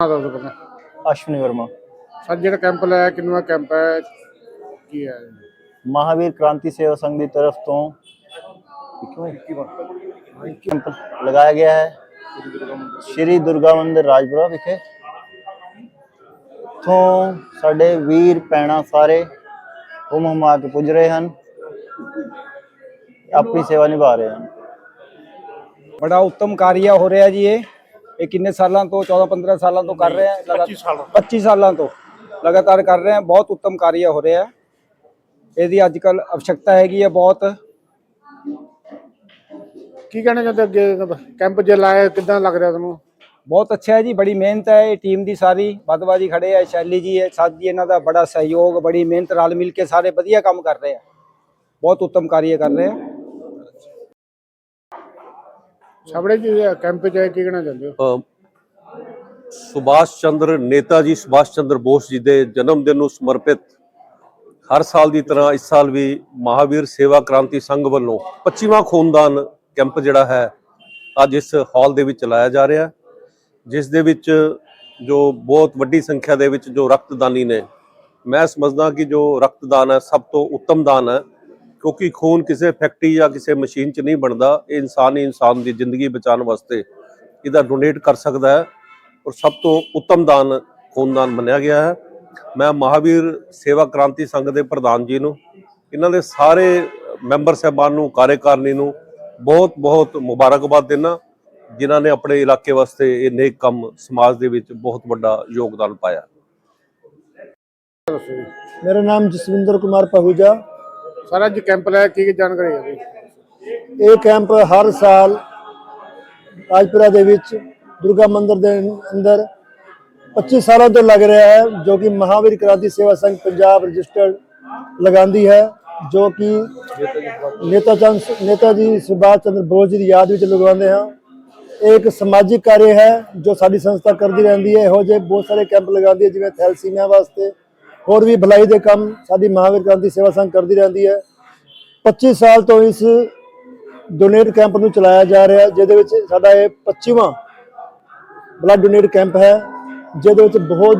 ਦੱਸੋ ਪਹਿਲਾਂ ਅਸ਼ਵਨੀ ਵਰਮਾ। ਸਰ ਜਿਹੜਾ ਕੈਂਪ ਲਾਇਆ ਕਿੰਨਵਾਂ ਕੈਂਪ ਹੈ? ਕੀ ਹੈ? ਮਹਾਵੀਰ ਕ੍ਰਾਂਤੀ ਸੇਵਾ ਸੰਘ ਦੀ ਤਰਫ ਤੋਂ ਕੈਂਪ ਲਗਾਇਆ ਗਿਆ ਹੈ। ਸ਼੍ਰੀ ਦੁਰਗਾ ਮੰਦਿਰ ਰਾਜਪੁਰਾ ਵਿਖੇ। ਤੋਂ ਸਾਡੇ ਵੀਰ ਪੈਣਾ ਸਾਰੇ ਹੁਮ ਹੁਮਾ ਕੇ ਪੁੱਜ ਰਹੇ ਹਨ। ਆਪਣੀ ਸੇਵਾ ਨਿਭਾ ਰਹੇ ਹਨ। ਬੜਾ ਉੱਤਮ ਕਾਰਿਆ ਹੋ ਰਿਹਾ ਜੀ ਇਹ। ਇਹ ਕਿੰਨੇ ਸਾਲਾਂ ਤੋਂ 14-15 ਸਾਲਾਂ ਤੋਂ ਕਰ ਰਹੇ ਆ? ਲਗਾਤਾਰ 25 ਸਾਲਾਂ ਤੋਂ। ਲਗਾਤਾਰ ਕਰ ਰਹੇ ਆ ਬਹੁਤ ਉੱਤਮ ਕਾਰਜ ਹੋ ਰਿਹਾ। ਇਹਦੀ ਅੱਜ ਕੱਲ ਅਵਸ਼ਕਤਾ ਹੈਗੀ ਹੈ ਬਹੁਤ। ਕੀ ਕਹਿਣਾ ਚਾਹੁੰਦੇ ਅੱਗੇ? ਕੈਂਪ ਜੇ ਲਾਇਆ ਕਿੱਦਾਂ ਲੱਗ ਰਿਹਾ ਤੁਹਾਨੂੰ? ਬਹੁਤ ਅੱਛਾ ਹੈ ਜੀ ਬੜੀ ਮਿਹਨਤ ਹੈ ਇਹ ਟੀਮ ਦੀ ਸਾਰੀ। ਬਦਵਾਜੀ ਖੜੇ ਹੈ ਸ਼ੈਲੀ ਜੀ ਹੈ ਸਾਥ ਜੀ ਇਹਨਾਂ ਦਾ ਬੜਾ ਸਹਿਯੋਗ ਬੜੀ ਮਿਹਨਤ ਨਾਲ ਮਿਲ ਕੇ ਸਾਰੇ ਵਧੀਆ ਕੰਮ ਕਰ ਰਹੇ ਆ। ਬਹੁਤ ਉੱਤਮ ਕਾਰਜ ਕਰ ਰਹੇ ਆ। ਛਾਬੜੇ ਜੀ ਕੈਂਪ ਚ ਆਏ, ਕੀ ਕਹਿਣਾ ਚਾਹੁੰਦੇ ਹੋ? ਸੁਭਾਸ਼ ਚੰਦਰ ਨੇਤਾ ਜੀ ਸੁਭਾਸ਼ ਚੰਦਰ ਬੋਸ ਜੀ ਦੇ ਜਨਮ ਦਿਨ ਨੂੰ ਸਮਰਪਿਤ ਹਰ ਸਾਲ ਦੀ ਤਰ੍ਹਾਂ ਇਸ ਸਾਲ ਵੀ ਮਹਾਵੀਰ ਸੇਵਾ ਕ੍ਰਾਂਤੀ ਸੰਘ ਵੱਲੋਂ 25ਵਾਂ ਖੂਨਦਾਨ ਕੈਂਪ ਜਿਹੜਾ ਹੈ ਅੱਜ ਇਸ ਹਾਲ ਦੇ ਵਿੱਚ ਚਲਾਇਆ ਜਾ ਰਿਹਾ ਜਿਸ ਦੇ ਵਿੱਚ ਜੋ ਬਹੁਤ ਵੱਡੀ ਸੰਖਿਆ ਦੇ ਵਿੱਚ ਜੋ ਰਕਤਦਾਨੀ ਨੇ ਮੈਂ ਸਮਝਦਾ ਕਿ ਜੋ ਰਕਤਦਾਨ ਹੈ ਸਭ ਤੋਂ ਉੱਤਮ ਦਾਨ ਹੈ ਕਿਉਂਕਿ ਖੂਨ ਕਿਸੇ ਫੈਕਟਰੀ ਜਾਂ ਕਿਸੇ ਮਸ਼ੀਨ 'ਚ ਨਹੀਂ ਬਣਦਾ, ਇਹ ਇਨਸਾਨ ਹੀ ਇਨਸਾਨ ਦੀ ਜ਼ਿੰਦਗੀ ਬਚਾਉਣ ਵਾਸਤੇ ਇਹਦਾ ਡੋਨੇਟ ਕਰ ਸਕਦਾ ਹੈ ਔਰ ਸਭ ਤੋਂ ਉੱਤਮ ਦਾਨ ਖੂਨਦਾਨ ਮੰਨਿਆ ਗਿਆ ਹੈ। ਮੈਂ ਮਹਾਵੀਰ ਸੇਵਾ ਕ੍ਰਾਂਤੀ ਸੰਘ ਦੇ ਪ੍ਰਧਾਨ ਜੀ ਨੂੰ, ਇਹਨਾਂ ਦੇ ਸਾਰੇ ਮੈਂਬਰ ਸਹਿਬਾਨ ਨੂੰ, ਕਾਰਜਕਾਰਨੀ ਨੂੰ ਬਹੁਤ ਬਹੁਤ ਮੁਬਾਰਕਬਾਦ ਦਿੰਦਾ, ਜਿਨ੍ਹਾਂ ਨੇ ਆਪਣੇ ਇਲਾਕੇ ਵਾਸਤੇ ਇਹ ਨੇਕ ਕੰਮ ਸਮਾਜ ਦੇ ਵਿੱਚ ਬਹੁਤ ਵੱਡਾ ਯੋਗਦਾਨ ਪਾਇਆ। ਮੇਰਾ ਨਾਮ ਜਸਵਿੰਦਰ ਕੁਮਾਰ ਪਹੂਜਾ ਸਰ, ਅੱਜ ਕੈਂਪ ਲਾਇਆ ਕੀ ਕੀ ਜਾਣਕਾਰੀ ਹੈ ਜੀ? ਇਹ ਕੈਂਪ ਹਰ ਸਾਲ ਰਾਜਪੁਰਾ ਦੇ ਵਿੱਚ, ਦੁਰਗਾ ਮੰਦਿਰ ਦੇ ਅੰਦਰ 25 ਸਾਲਾਂ ਤੋਂ ਲੱਗ ਰਿਹਾ ਹੈ, ਜੋ ਕਿ ਮਹਾਵੀਰ ਕ੍ਰਾਂਤੀ ਸੇਵਾ ਸੰਘ ਪੰਜਾਬ ਰਜਿਸਟਰਡ ਲਗਾਉਂਦੀ ਹੈ, ਜੋ ਕਿ ਨੇਤਾ ਚੰਦ, ਨੇਤਾ ਜੀ ਸੁਭਾਸ਼ ਚੰਦਰ ਬੋਸ ਜੀ ਦੀ ਯਾਦ ਵਿੱਚ ਲਗਵਾਉਂਦੇ ਹਾਂ। ਇਹ ਇੱਕ ਸਮਾਜਿਕ ਕਾਰਜ ਹੈ, ਜੋ ਸਾਡੀ ਸੰਸਥਾ ਕਰਦੀ ਰਹਿੰਦੀ ਹੈ। ਇਹੋ ਜਿਹੇ ਬਹੁਤ ਸਾਰੇ ਕੈਂਪ ਲਗਾਉਂਦੀ ਹੈ, ਜਿਵੇਂ ਥੈਲਸੀਮੀਆ ਵਾਸਤੇ ਹੋਰ ਵੀ ਭਲਾਈ ਦੇ ਕੰਮ ਸਾਡੀ ਮਹਾਵੀਰ ਕ੍ਰਾਂਤੀ ਸੇਵਾ ਸੰਘ ਕਰਦੀ ਰਹਿੰਦੀ ਹੈ। 25 ਸਾਲ ਤੋਂ ਇਸ ਡੋਨੇਟ ਕੈਂਪ ਨੂੰ ਚਲਾਇਆ ਜਾ ਰਿਹਾ, ਜਿਹਦੇ ਵਿੱਚ ਸਾਡਾ ਇਹ 25ਵਾਂ ਬਲੱਡ ਡੋਨੇਟ ਕੈਂਪ ਹੈ, ਜਿਹਦੇ ਵਿੱਚ ਬਹੁਤ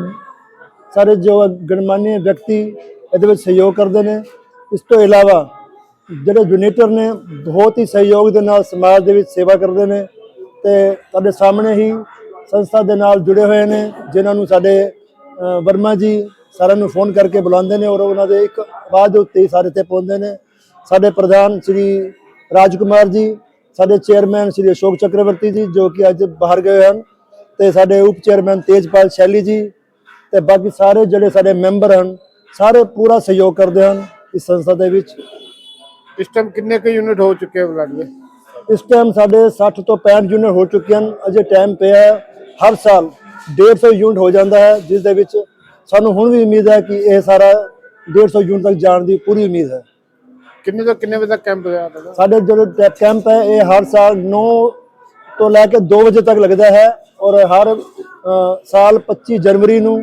ਸਾਰੇ ਜੋ ਗਣਮਾਨਿਆ ਵਿਅਕਤੀ ਇਹਦੇ ਵਿੱਚ ਸਹਿਯੋਗ ਕਰਦੇ ਨੇ। ਇਸ ਤੋਂ ਇਲਾਵਾ ਜਿਹੜੇ ਡੋਨੇਟਰ ਨੇ, ਬਹੁਤ ਹੀ ਸਹਿਯੋਗ ਦੇ ਨਾਲ ਸਮਾਜ ਦੇ ਵਿੱਚ ਸੇਵਾ ਕਰਦੇ ਨੇ ਤੇ ਤੁਹਾਡੇ ਸਾਹਮਣੇ ਹੀ ਸੰਸਥਾ ਦੇ ਨਾਲ ਜੁੜੇ ਹੋਏ ਨੇ, ਜਿਨ੍ਹਾਂ ਨੂੰ ਸਾਡੇ ਵਰਮਾ ਜੀ ਸਾਰਿਆਂ ਨੂੰ ਫੋਨ ਕਰਕੇ ਬੁਲਾਉਂਦੇ ਨੇ ਔਰ ਉਹਨਾਂ ਦੇ ਇੱਕ ਆਵਾਜ਼ ਉੱਤੇ ਸਾਰੇ ਤੇ ਪਹੁੰਚਦੇ ਨੇ। ਸਾਡੇ ਪ੍ਰਧਾਨ ਸ੍ਰੀ ਰਾਜਕੁਮਾਰ ਜੀ ਸਾਡੇ ਚੇਅਰਮੈਨ ਸ੍ਰੀ ਅਸ਼ੋਕ ਚੱਕਰਵਰਤੀ ਜੀ ਜੋ ਕਿ ਅੱਜ ਬਾਹਰ ਗਏ ਹਨ ਤੇ ਸਾਡੇ ਉਪ ਚੇਅਰਮੈਨ ਤੇਜਪਾਲ ਸ਼ੈਲੀ ਜੀ ਤੇ ਬਾਕੀ ਸਾਰੇ ਜਿਹੜੇ ਸਾਡੇ ਮੈਂਬਰ ਹਨ ਸਾਰੇ ਪੂਰਾ ਸਹਿਯੋਗ ਕਰਦੇ ਹਨ ਇਸ ਸੰਸਥਾ ਦੇ ਵਿੱਚ। ਇਸ ਟਾਈਮ ਕਿੰਨੇ ਕੁ ਯੂਨਿਟ ਹੋ ਚੁੱਕੇ ਆ ਬਲੱਡ ਦੇ? ਇਸ ਟਾਈਮ ਸਾਡੇ 60 ਤੋਂ 65 ਯੂਨਿਟ ਹੋ ਚੁੱਕੇ ਹਨ। ਅਜੇ ਟਾਈਮ ਪਿਆ ਹਰ ਸਾਲ 150 ਯੂਨਿਟ ਹੋ ਜਾਂਦਾ ਹੈ ਜਿਸ ਦੇ ਵਿੱਚ ਸਾਨੂੰ ਹੁਣ ਵੀ ਉਮੀਦ ਹੈ ਕਿ ਇਹ ਸਾਰਾ 150 ਯੂਨਿਟ ਤੱਕ ਜਾਣ ਦੀ ਪੂਰੀ ਉਮੀਦ ਹੈ। ਕਿੰਨੇ ਤੋਂ ਕਿੰਨੇ ਵਜੇ ਤੱਕ ਕੈਂਪ ਹੋਇਆ ਤੁਹਾਡਾ? ਸਾਡੇ ਜੋ ਕੈਂਪ ਹੈ ਇਹ ਹਰ ਸਾਲ 9 ਤੋਂ ਲੈ ਕੇ 2 ਵਜੇ ਤੱਕ ਲੱਗਦਾ ਹੈ ਔਰ ਹਰ ਸਾਲ 25 ਜਨਵਰੀ ਨੂੰ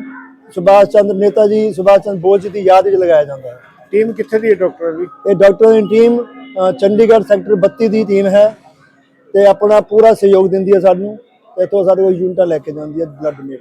ਸੁਭਾਸ਼ ਚੰਦਰ ਨੇਤਾ ਜੀ ਸੁਭਾਸ਼ ਚੰਦਰ ਬੋਸ ਜੀ ਦੀ ਯਾਦ ਵਿੱਚ ਲਗਾਇਆ ਜਾਂਦਾ ਹੈ। ਟੀਮ ਕਿੱਥੇ ਦੀ ਹੈ ਡਾਕਟਰ ਦੀ? ਇਹ ਡਾਕਟਰਾਂ ਦੀ ਟੀਮ ਚੰਡੀਗੜ੍ਹ ਸੈਕਟਰ 32 ਦੀ ਟੀਮ ਹੈ ਤੇ ਆਪਣਾ ਪੂਰਾ ਸਹਿਯੋਗ ਦਿੰਦੀ ਹੈ ਸਾਨੂੰ ਤੇ ਇੱਥੋਂ ਸਾਡੇ ਕੋਲ ਯੂਨਿਟਾਂ ਲੈ ਕੇ ਜਾਂਦੀ ਹੈ ਬਲੱਡ ਡੋਨੇਟ